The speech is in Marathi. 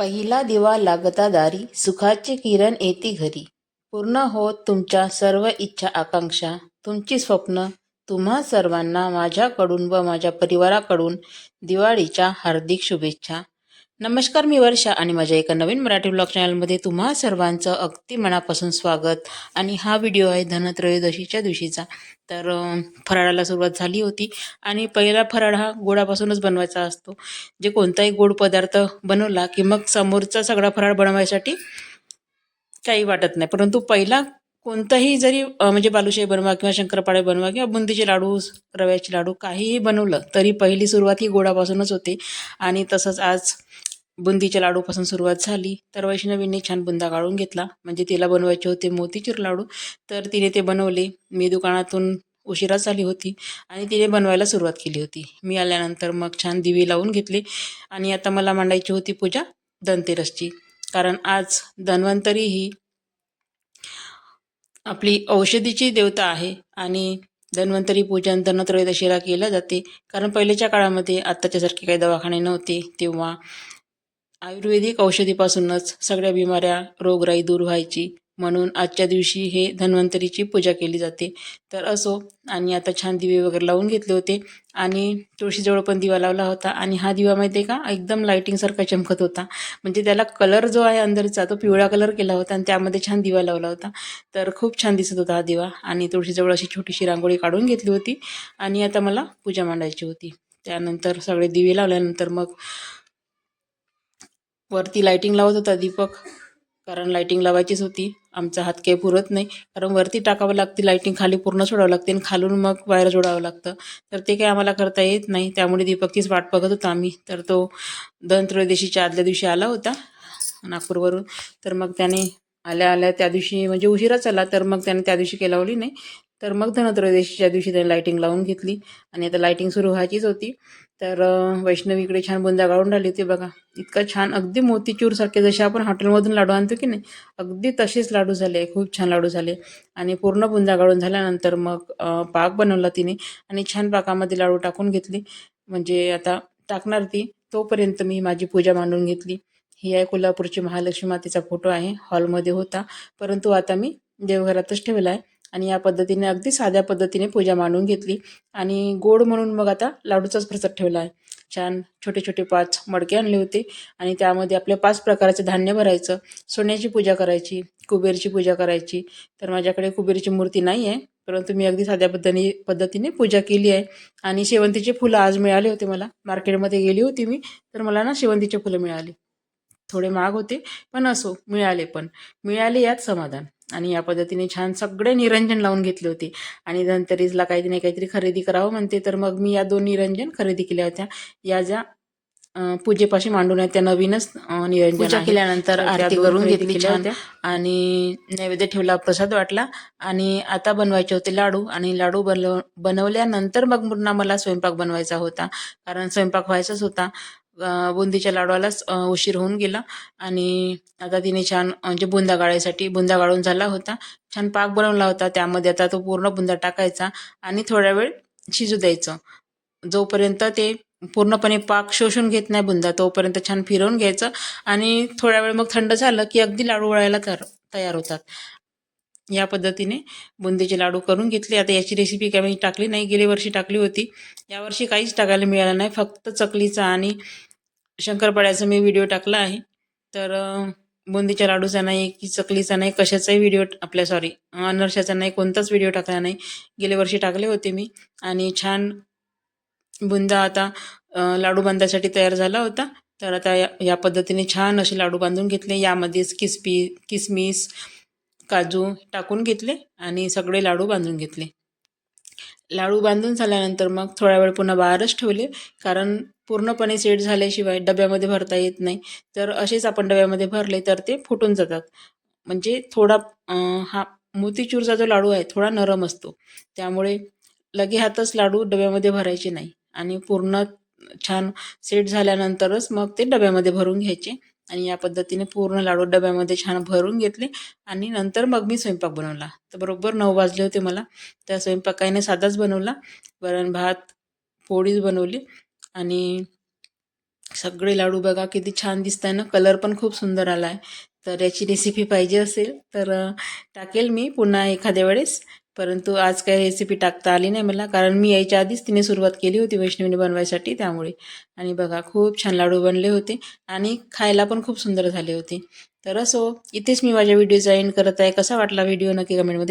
पहिला दिवा लागता दारी सुखाचे किरण येते घरी. पूर्ण होत तुमच्या सर्व इच्छा आकांक्षा तुमची स्वप्न तुम्हा सर्वांना माझ्याकडून व माझ्या परिवाराकडून दिवाळीच्या हार्दिक शुभेच्छा. नमस्कार मी वर्षा आणि माझ्या एका नवीन मराठी ब्लॉग चॅनलमध्ये तुम्हा सर्वांचं अगदी मनापासून स्वागत. आणि हा व्हिडिओ आहे धनत्रयोदशीच्या दिवशीचा. तर फराळाला सुरुवात झाली होती. आणि पहिला फराळ हा गोडापासूनच बनवायचा असतो. जे कोणताही गोड पदार्थ बनवला की मग समोरचा सगळा फराळ बनवायसाठी काही वाटत नाही. परंतु पहिला कोणताही जरी म्हणजे बालुशाही बनवा किंवा शंकरपाळे बनवा किंवा बुंदीचे लाडू रव्याचे लाडू काहीही बनवलं तरी पहिली सुरुवात ही गोडापासूनच होते. आणि तसंच आज बुंदीच्या लाडूपासून सुरुवात झाली. तर वैष्णवींनी छान बुंदा काढून घेतला. म्हणजे तिला बनवायचे होते मोतीचूर लाडू. तर तिने ते बनवले. मी दुकानातून उशिराच झाली होती आणि तिने बनवायला सुरुवात केली होती. मी आल्यानंतर मग छान दिवे लावून घेतले. आणि आता मला मांडायची होती पूजा धनतेरसची. कारण आज धन्वंतरी ही आपली औषधीची देवता आहे आणि धन्वंतरी पूजन धनत्रयोदशीला केलं जाते. कारण पहिल्याच्या काळामध्ये आत्ताच्यासारखे काही दवाखाने नव्हते. तेव्हा आयुर्वेदिक औषधीपासूनच सगळ्या बिमाऱ्या रोगराई दूर व्हायची. म्हणून आजच्या दिवशी हे धन्वंतरीची पूजा केली जाते. तर असो आणि आता छान दिवे वगैरे लावून घेतले होते. आणि तुळशीजवळ पण दिवा लावला होता. आणि हा दिवा माहिती आहे का एकदम लाईटिंगसारखा चमकत होता. म्हणजे त्याला कलर जो आहे अंदरचा तो पिवळा कलर केला होता आणि त्यामध्ये छान दिवा लावला होता. तर खूप छान दिसत होता हा दिवा. आणि तुळशीजवळ अशी छोटीशी रांगोळी काढून घेतली होती. आणि आता मला पूजा मांडायची होती. त्यानंतर सगळे दिवे लावल्यानंतर मग वरती लायटिंग लावत होता दीपक. कारण लायटिंग लावायचीच होती. आमचा हात काही पुरत नाही. कारण वरती टाकावं लागते लायटिंग खाली पूर्ण सोडावं लागते आणि खालून मग वायर जोडावं लागतं. तर ते काही आम्हाला करता येत नाही. त्यामुळे दीपकचीच वाट बघत होता आम्ही. तर तो धनत्रयोदशीच्या आदल्या दिवशी आला होता नागपूरवरून. तर मग त्याने आल्या आल्या त्या दिवशी म्हणजे उशिराच आला. तर मग त्याने त्या दिवशी काही लावली नाही. तर मग धनत्रयोदशीच्या दिवशी त्यांनी लाईटिंग लावून घेतली. आणि आता लाईटिंग सुरू व्हायचीच होती. तर वैष्णवी वैष्णवीकडे छान बुंदा गाळून राहिली होती बघा. इतकं छान अगदी मोतीचूरसारखे जसे आपण हॉटेलमधून लाडू आणतो की नाही अगदी तसेच लाडू झाले खूप छान लाडू झाले. आणि पूर्ण बुंदा गाळून झाल्यानंतर मग पाक बनवला तिने. आणि छान पाकामध्ये लाडू टाकून घेतले. म्हणजे आता टाकणार ती तोपर्यंत मी माझी पूजा मांडून घेतली. ही आहे कोल्हापूरची महालक्ष्मी मातेचा फोटो आहे. हॉलमध्ये होता. परंतु आता मी देवघरातच ठेवला आहे. आणि या पद्धतीने अगदी साध्या पद्धतीने पूजा मांडून घेतली. आणि गोड म्हणून मग आता लाडूचाच प्रसाद ठेवला आहे. छान छोटे छोटे पाच मडके आणले होते. आणि त्यामध्ये आपल्या पाच प्रकारचे धान्य भरायचं. सोन्याची पूजा करायची कुबेरची पूजा करायची. तर माझ्याकडे कुबेरची मूर्ती नाही आहे परंतु मी अगदी साध्या पद्धतीने पद्धतीने पूजा केली आहे. आणि शेवंतीचे फुलं आज मिळाले होते मला. मार्केटमध्ये गेली होती मी तर मला ना शेवंतीचे फुलं मिळाली. थोडे महाग होते पण असो मिळाले पण. मिळाले यात समाधान. आणि या पद्धतीने छान सगळे निरंजन लावून घेतले होते. आणि धनतेरसला काही नाही काहीतरी खरेदी करावं म्हणते तर मग मी या दोन निरंजन खरेदी केल्या होत्या. या ज्या पूजेपाशी मांडून आहेत त्या नवीनच निरंजन पूजा. केल्यानंतर आरती करून घेतली छान. आणि नैवेद्य ठेवला प्रसाद वाटला. आणि आता बनवायचे होते लाडू. आणि लाडू बनव बनवल्यानंतर मग पुन्हा मला स्वयंपाक बनवायचा होता. कारण स्वयंपाक व्हायचाच होता. बुंदीच्या लाडवालाच उशीर होऊन गेला. आणि आता तिने छान म्हणजे बुंदा गाळायसाठी बुंदा गाळून झाला होता. छान पाक बनवला होता. त्यामध्ये आता तो पूर्ण बुंदा टाकायचा आणि थोड्या वेळ शिजू द्यायचं. जोपर्यंत ते पूर्णपणे पाक शोषून घेत नाही बुंदा तोपर्यंत छान फिरवून घ्यायचं. आणि थोड्या वेळ मग थंड झालं की अगदी लाडू वळायला तर तयार होतात. या पद्धतीने बुंदीचे लाडू करून घेतले. आता याची रेसिपी काय मी टाकली नाही. गेल्या वर्षी टाकली होती. यावर्षी काहीच टाकायला मिळालं नाही. फक्त चकलीचा आणि शंकरपाड्याचा मी व्हिडिओ टाकला आहे. तर बुंदीच्या लाडूचा नाही की चकलीचा नाही कशाचाही व्हिडिओ आपल्या सॉरी अनर्शाचा नाही कोणताच व्हिडिओ टाकला नाही. गेल्या वर्षी टाकले होते मी. आणि छान बुंदा आता लाडू बांधायसाठी तयार झाला होता. तर आता या या पद्धतीने छान असे लाडू बांधून घेतले. यामध्येच किसपी किसमिस काजू टाकून घेतले आणि सगळे लाडू बांधून घेतले. लाडू बांधून झाल्यानंतर मग थोडा वेळ पुन्हा बाहेरच ठेवले. कारण पूर्णपणे सेट झाल्याशिवाय डब्यामध्ये भरता येत नाही. तर असेच आपण डब्यामध्ये भरले तर ते फुटून जातात. म्हणजे थोडा हा मोतीचूरचा जो लाडू आहे थोडा नरम असतो. त्यामुळे लगे हातच लाडू डब्यामध्ये भरायचे नाही. आणि पूर्ण छान सेट झाल्यानंतरच मग ते डब्यामध्ये भरून घ्यायचे. आणि या पद्धतीने पूर्ण लाडू डब्यामध्ये छान भरून घेतले. आणि नंतर मग मी स्वयंपाक बनवला. तर बरोबर नऊ वाजले होते मला. त्या स्वयंपाकाने साधाच बनवला. वरण भात पोळीच बनवली. आणि सगळे लाडू बघा किती छान दिसत आहे ना? कलर पण खूप सुंदर आला आहे तर याची रेसिपी पाहिजे असेल तर टाकेल मी पुन्हा एखाद्या वेळेस. परंतु आज काही रेसिपी टाकता आली नाही मला कारण मी यायच्या आधीच तिने सुरुवात केली होती वैष्णवीने बनवायसाठी त्यामुळे. आणि बघा खूप छान लाडू बनले होते आणि खायला पण खूप सुंदर झाले होते. तर असो इथेच मी माझ्या व्हिडिओचा एंड करत आहे. कसा वाटला व्हिडिओ नक्की कमेंटमध्ये